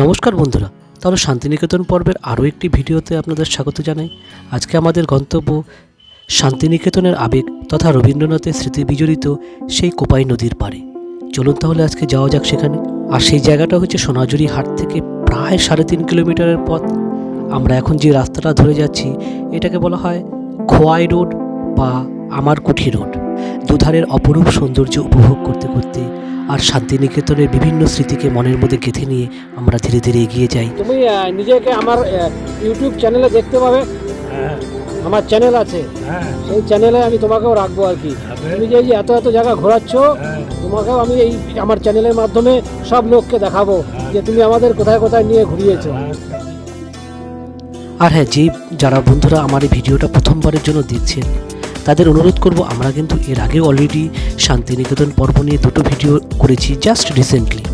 নমস্কার বন্ধুরা, তাহলে শান্তিনিকেতন পর্বের আরও একটি ভিডিওতে আপনাদের স্বাগত জানাই। আজকে আমাদের গন্তব্য শান্তিনিকেতনের আবেগ তথা রবীন্দ্রনাথের স্মৃতি বিজড়িত সেই কোপাই নদীর পাড়ে। চলুন তাহলে আজকে যাওয়া যাক সেখানে। আর সেই জায়গাটা হচ্ছে সোনাঝুরি হাট থেকে প্রায় সাড়ে তিন কিলোমিটারের পথ। আমরা এখন যে রাস্তাটা ধরে যাচ্ছি, এটাকে বলা হয় খোয়াই রোড বা আমার কুঠি রোড দুধারের অপরূপ সৌন্দর্য উপভোগ করতে করতে আর শান্তিনিকেতনের বিভিন্ন স্মৃতিকে মনের মধ্যে গেঁথে নিয়ে আমরা ধীরে ধীরে এগিয়ে যাই। তুমি নিজেকে আমার ইউটিউব চ্যানেলে দেখতে পাবে। আমার চ্যানেল আছে। সেই চ্যানেলে আমি তোমাকেও রাখব আর কি। তুমি যে এত এত জায়গা ঘোরাচ্ছ তোমাকেও আমি এই আমার চ্যানেলের মাধ্যমে সব লোককে দেখাবো যে তুমি আমাদের কোথায় কোথায় নিয়ে ঘুরিয়েছো। আর হ্যাঁ যে যারা বন্ধুরা আমার এই ভিডিওটা প্রথমবারের জন্য দেখছেন তাদের অনুরোধ করব, আমরা কিন্তু এর আগে অলরেডি শান্তিনিকেতন পর্ব নিয়ে দুটো ভিডিও করেছি জাস্ট রিসেন্টলি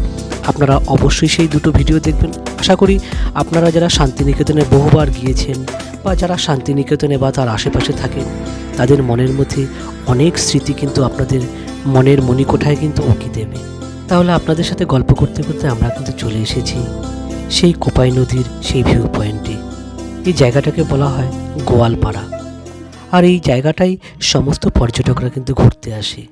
আপনারা অবশ্যই সেই দুটো ভিডিও দেখবেন। আশা করি আপনারা যারা শান্তিনিকেতনে বহুবার গিয়েছেন বা যারা শান্তিনিকেতনে বা তার আশেপাশে থাকেন, তাদের মনের মধ্যে অনেক স্মৃতি কিন্তু আপনাদের মনের মণিকোঠায় কিন্তু উঁকি দেবে। তাহলে আপনাদের সাথে গল্প করতে করতে আমরা কিন্তু চলে এসেছি সেই কোপাই নদীর সেই ভিউ পয়েন্টে এই জায়গাটাকে বলা হয় গোয়ালপাড়া। আর এই জায়গাটাই সমস্ত পর্যটকরা কিন্তু ঘুরতে আসে।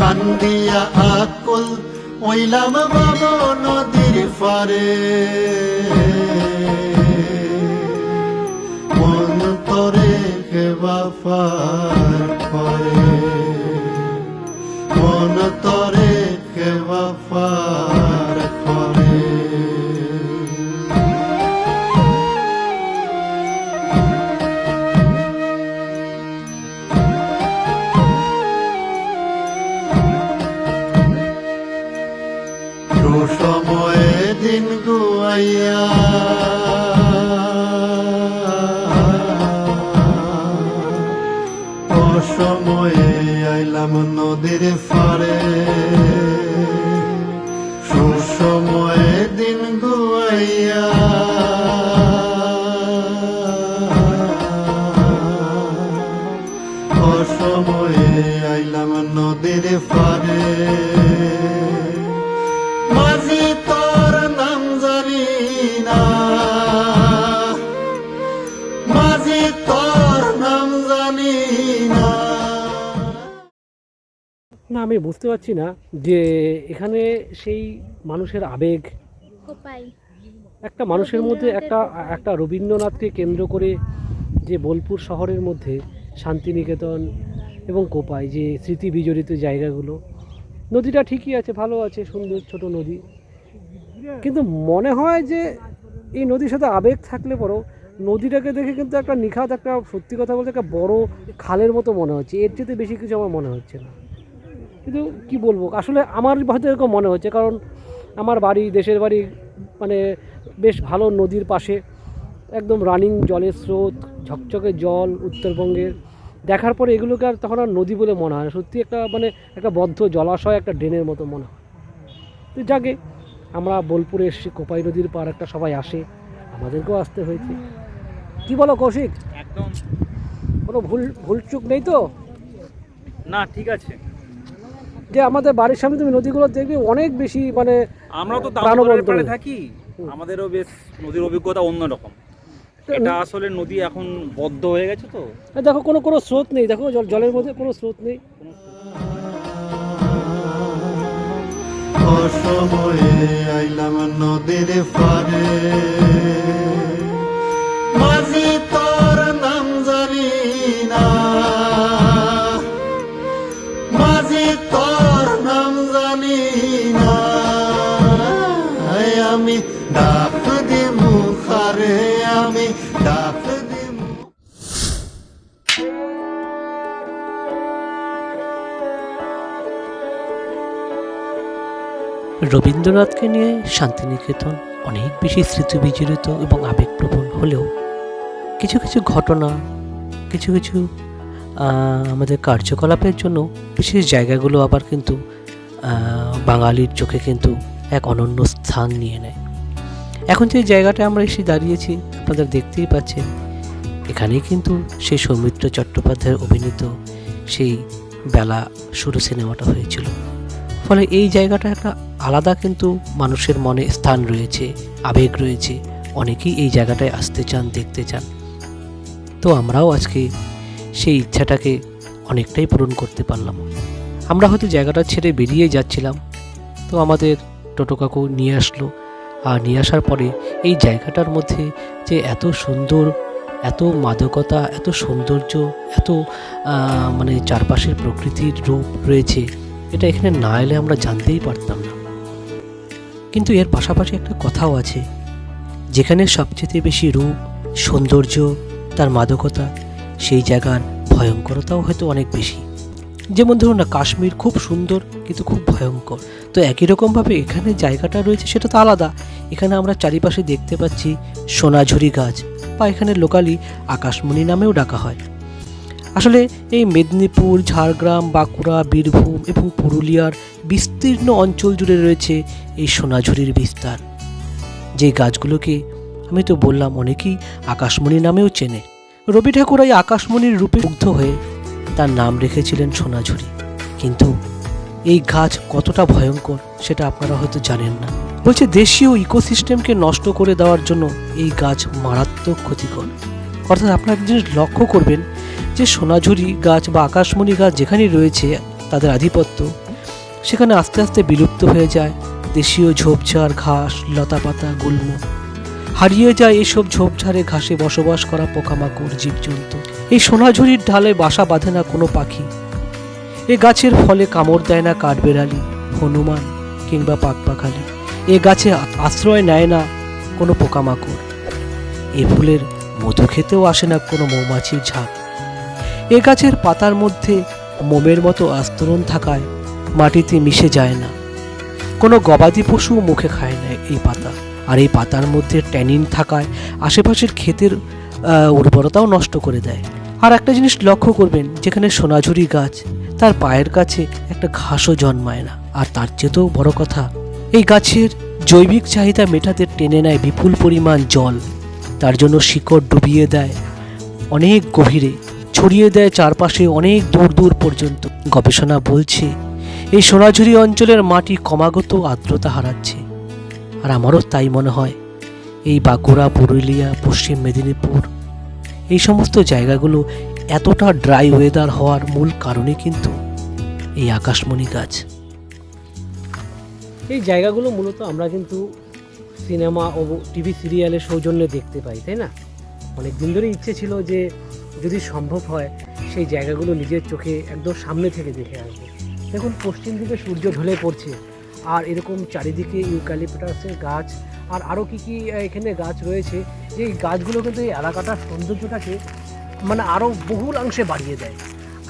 কান্দিয়া আকুল ওইলাম বাবা নদীর পারে। মন তরে কেবা পার। দিন গুয়াইয়া। অসময়ে আইলাম নদীর ফারে সুসময়ে দিন গুয়াইয়া। অসময়ে আইলাম নদীর ফারে না আমি বুঝতে পারছি না যে এখানে সেই মানুষের আবেগ কোপাই একটা মানুষের মধ্যে একটা একটা রবীন্দ্রনাথকে কেন্দ্র করে যে বোলপুর শহরের মধ্যে শান্তিনিকেতন এবং কোপাই যে স্মৃতি বিজড়িত জায়গাগুলো নদীটা ঠিকই আছে ভালো আছে সুন্দর ছোট নদী। কিন্তু মনে হয় যে এই নদীর সাথে আবেগ থাকলে পরও নদীটাকে দেখে কিন্তু একটা নিখাত একটা সত্যি কথা বলতে একটা বড় খালের মতো মনে হচ্ছে। এর চেয়ে বেশি কিছু আমার মনে হচ্ছে না। কিন্তু কি বলব আসলে আমার হয়তো এরকম মনে হচ্ছে কারণ আমার বাড়ি দেশের বাড়ি মানে বেশ ভালো নদীর পাশে একদম রানিং জলের স্রোত ঝকঝকে জল উত্তরবঙ্গের। দেখার পরে এগুলোকে আর তখন আর নদী বলে মনে হয় না সত্যি একটা মানে একটা বদ্ধ জলাশয় একটা ড্রেনের মতো মনে হয়। তো যাকে আমরা বোলপুরে এসেছি কোপাই নদীর পার একটা সবাই আসে আমাদেরকেও আসতে হয়েছে। কি বলো কৌশিক? একদম। কোনো ভুল ভুলচুক নেই তো? না ঠিক আছে। যে আমাদের বাড়ির সামনে তুমি নদীগুলো দেখবে অনেক বেশি মানে আমরা তো প্রাণবন্ত। দামোদরের পাড়ে থাকি। আমাদেরও বেশ নদীর অভিজ্ঞতা অন্যরকম এটা আসলে নদী এখন বদ্ধ হয়ে গেছে তো। দেখো কোনো কোনো স্রোত নেই। দেখো জল জলের মধ্যে কোনো স্রোত নেই। অসময়ে আইলাম নদীর পারে মাঝি রবীন্দ্রনাথকে নিয়ে শান্তিনিকেতন অনেক বেশি স্মৃতিবিজড়িত এবং আবেগপ্রবণ হলেও কিছু কিছু ঘটনা, কিছু কিছু আমাদের কার্যকলাপের জন্য বিশেষ জায়গাগুলো আবার কিন্তু বাঙালির চোখে কিন্তু এক অনন্য স্থান নিয়ে নেয়। এখন যে জায়গাটা আমরা এসে দাঁড়িয়েছি আপনাদের দেখতেই পাচ্ছেন। এখানেই কিন্তু সেই সৌমিত্র চট্টোপাধ্যায়ের অভিনীত সেই বেলা শুরু সিনেমাটা হয়েছিল। ফলে এই জায়গাটা একটা আলাদা কিন্তু মানুষের মনে স্থান রয়েছে, আবেগ রয়েছে। অনেকেই এই জায়গাটায় আসতে চান, দেখতে চান। তো আমরাও আজকে সেই ইচ্ছাটাকে অনেকটাই পূরণ করতে পারলাম। আমরা হয়তো জায়গাটা ছেড়ে বেরিয়ে যাচ্ছিলাম, তো আমাদের টোটো কাকু নিয়ে আসলো। আর নিয়ে আসার পরে এই জায়গাটার মধ্যে যে এত সুন্দর, এত মাদকতা, এত সৌন্দর্য, এত মানে চারপাশের প্রকৃতির রূপ রয়েছে, এটা এখানে না এলে আমরা জানতেই পারতাম না। কিন্তু এর পাশাপাশি একটা কথাও আছে, যেখানে সবচেয়ে বেশি রূপ, সৌন্দর্য, তার মাদকতা, সেই জায়গার ভয়ঙ্করতাও হয়তো অনেক বেশি। যেমন ধরুন না, কাশ্মীর খুব সুন্দর, কিন্তু খুব ভয়ঙ্কর। তো একই রকমভাবে এখানে জায়গাটা রয়েছে, সেটা তো আলাদা। এখানে আমরা চারিপাশে দেখতে পাচ্ছি সোনাঝুরি গাছ, বা এখানে লোকালি আকাশমণি নামেও ডাকা হয়। আসলে এই মেদিনীপুর, ঝাড়গ্রাম, বাঁকুড়া, বীরভূম এবং পুরুলিয়ার বিস্তীর্ণ অঞ্চল জুড়ে রয়েছে এই সোনাঝুরির বিস্তার। যে গাছগুলোকে আমি তো বললাম, অনেকেই আকাশমণি নামেও চেনে। রবি ঠাকুর এই আকাশমণির রূপে মুগ্ধ হয়ে তার নাম রেখেছিলেন সোনাঝুরি। কিন্তু এই গাছ কতটা ভয়ঙ্কর, সেটা আপনারা হয়তো জানেন না। বলছে দেশীয় ইকোসিস্টেমকে নষ্ট করে দেওয়ার জন্য এই গাছ মারাত্মক ক্ষতিকর। অর্থাৎ আপনারা জিনিস লক্ষ্য করবেন যে সোনাঝুরি গাছ বা আকাশমণি গাছ যেখানে রয়েছে, তাদের আধিপত্য সেখানে আস্তে আস্তে বিলুপ্ত হয়ে যায়। দেশীয় ঝোপঝাড়, ঘাস, লতাপাতা, গুল্ম হারিয়ে যায় এইসব ঝোপঝাড়ে ঘাসে বসবাস করা পোকামাকড়, জীবজন্তু। এই সোনাঝুরির ঢালে বাসা বাঁধে না কোনো পাখি। এ গাছের ফলে কামড় দেয় না কাঠবেড়ালি, হনুমান কিংবা পাকপাখালি। এ গাছে আশ্রয় নেয় না কোনো পোকামাকড়। এ ফুলের মধু খেতেও আসে না কোনো মৌমাছির ঝাঁক। এ গাছের পাতার মধ্যে মোমের মতো আস্তরণ থাকায় মাটিতে মিশে যায় না। কোনো গবাদি পশু মুখে খায় না এই পাতা। আর এই পাতার মধ্যে ট্যানিন থাকায় আশেপাশের ক্ষেতের উর্বরতাও নষ্ট করে দেয়। আর একটা জিনিস লক্ষ্য করবেন, যেখানে সোনাঝুরি গাছ, তার পায়ের কাছে একটা ঘাসও জন্মায় না। আর তার চেয়েতেও বড় কথা, এই গাছের জৈবিক চাহিদা মেটাতে টেনে নেয় বিপুল পরিমাণ জল। তার জন্য শিকড় ডুবিয়ে দেয় অনেক গভীরে, ছড়িয়ে দেয় চারপাশে অনেক দূর দূর পর্যন্ত। গবেষণা বলছে, এই সোনাঝুরি অঞ্চলের মাটি ক্রমাগত আর্দ্রতা হারাচ্ছে। আর আমারও তাই মনে হয়, এই বাঁকুড়া, পুরুলিয়া, পশ্চিম মেদিনীপুর এই সমস্ত জায়গাগুলো এতটা ড্রাই ওয়েদার হওয়ার মূল কারণই কিন্তু এই আকাশমণি গাছ। এই জায়গাগুলো মূলত আমরা কিন্তু সিনেমা ও টিভি সিরিয়ালের সৌজন্যে দেখতে পাই, তাই না? অনেক দিন ধরে ইচ্ছে ছিল যে যদি সম্ভব হয়, সেই জায়গাগুলো নিজের চোখে একদম সামনে থেকে দেখে আসব। দেখুন, পশ্চিম দিকে সূর্য ঢলে পড়ছে, আর এরকম চারিদিকে ইউক্যালিপটাসের গাছ, আর আরও কী কী এখানে গাছ রয়েছে যে এই গাছগুলো কিন্তু এই এলাকাটার সৌন্দর্যটাকে মানে আরও বহুলাংশে বাড়িয়ে দেয়।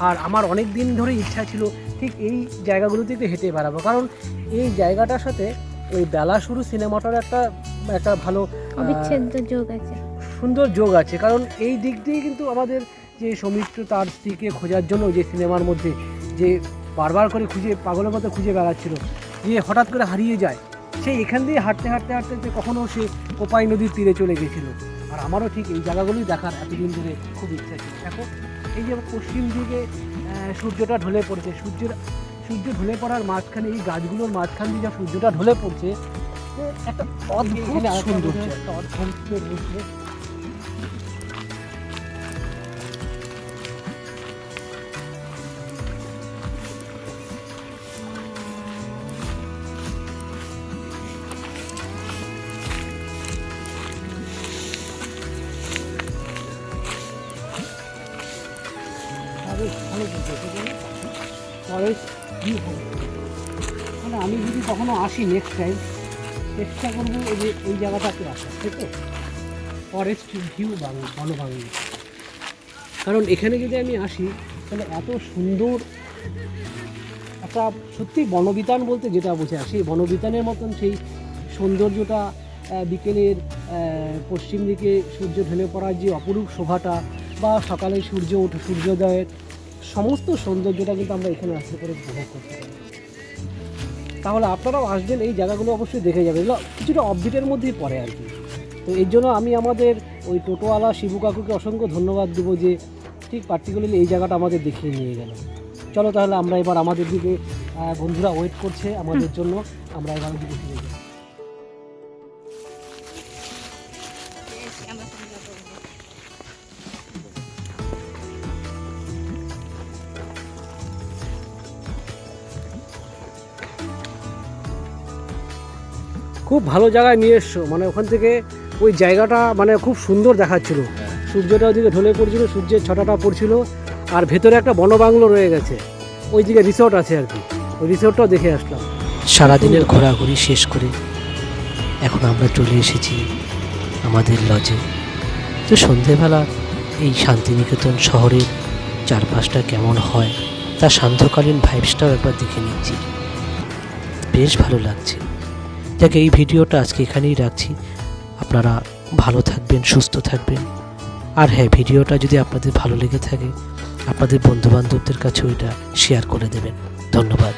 আর আমার অনেক দিন ধরে ইচ্ছা ছিল ঠিক এই জায়গাগুলোতে একটু হেঁটে বেড়াবো। কারণ এই জায়গাটার সাথে ওই বেলা শুরু সিনেমাটার একটা একটা ভালো অবিচ্ছেদ্য যোগ আছে। সুন্দর যোগ আছে। কারণ এই দিক দিয়ে কিন্তু আমাদের যে সৌমিত্র তার স্ত্রীকে খোঁজার জন্য যে সিনেমার মধ্যে যে বারবার করে খুঁজে পাগলের মতো খুঁজে বেড়াচ্ছিল যে হঠাৎ করে হারিয়ে যায় সে এখান দিয়ে হাঁটতে হাঁটতে হাঁটতে যে কখনো সে কোপাই নদীর তীরে চলে গেছিল। আর আমারও ঠিক এই জায়গাগুলি দেখার এতদিন ধরে খুব ইচ্ছা ছিল। দেখো এই যে পশ্চিম দিকে সূর্যটা ঢলে পড়েছে। সূর্যের সূর্য ঢলে পড়ার মাঝখানে এই গাছগুলোর মাঝখান দিয়ে যা সূর্যটা ঢলে পড়ছে একটা অদ্ভুত সৌন্দর্য। একটা অদ্ভুত কখনো আসি নেক্সট টাইম চেষ্টা করব এই যে, এই জায়গাটাতে ঠিক আছে ফরেস্ট ভিউ বনবাংলা কারণ এখানে যদি আমি আসি, তাহলে এত সুন্দর একটা সত্যি বনবিতান বলতে যেটা বোঝায় সেই বনবিতানের মতন সেই সৌন্দর্যটা বিকেলের পশ্চিম দিকে সূর্য ঢেলে পড়ার যে অপরূপ শোভাটা, বা সকালে সূর্য ওঠে সূর্যোদয়ের, সমস্ত সৌন্দর্যটা কিন্তু আমরা এখানে আসতে করে উপভোগ করতে পারি। তাহলে আপনারাও আসবেন এই জায়গাগুলো অবশ্যই দেখে যাবেন। এগুলো কিছুটা অফবিটের মধ্যেই পড়ে আর কি। তো এর জন্য আমি আমাদের ওই টোটোওয়ালা শিবু কাকুকে অসংখ্য ধন্যবাদ দেবো যে ঠিক পার্টিকুলারলি এই জায়গাটা আমাদের দেখিয়ে নিয়ে গেল। চলো তাহলে আমরা এবার আমাদের দিকে বন্ধুরা ওয়েট করছে আমাদের জন্য। আমরা এবার দিকে ফিরে যাই। খুব ভালো জায়গায় নিয়ে এসছো। মানে ওখান থেকে ওই জায়গাটা মানে খুব সুন্দর দেখাচ্ছিল। সূর্যটা ওদিকে ঢলে পড়ছিল সূর্যের ছটাটা পড়ছিল আর ভেতরে একটা বনবাংলো রয়ে গেছে। ওই দিকে রিসর্ট আছে আর কি। ওই রিসর্টটাও দেখে আসলাম। সারাদিনের ঘোরাঘুরি শেষ করে এখন আমরা চলে এসেছি আমাদের লজে তো সন্ধেবেলা এই শান্তিনিকেতন শহরের চারপাশটা কেমন হয় তার সান্ধ্যকালীন ভাইবসটাও একবার দেখে নিচ্ছি। বেশ ভালো লাগছে। যাকে, এই ভিডিওটা আজকে এখানেই রাখছি। আপনারা ভালো থাকবেন, সুস্থ থাকবেন। আর হ্যাঁ ভিডিওটা যদি আপনাদের ভালো লেগে থাকে, আপনাদের বন্ধুবান্ধবদের কাছে ওইটা শেয়ার করে দেবেন। ধন্যবাদ।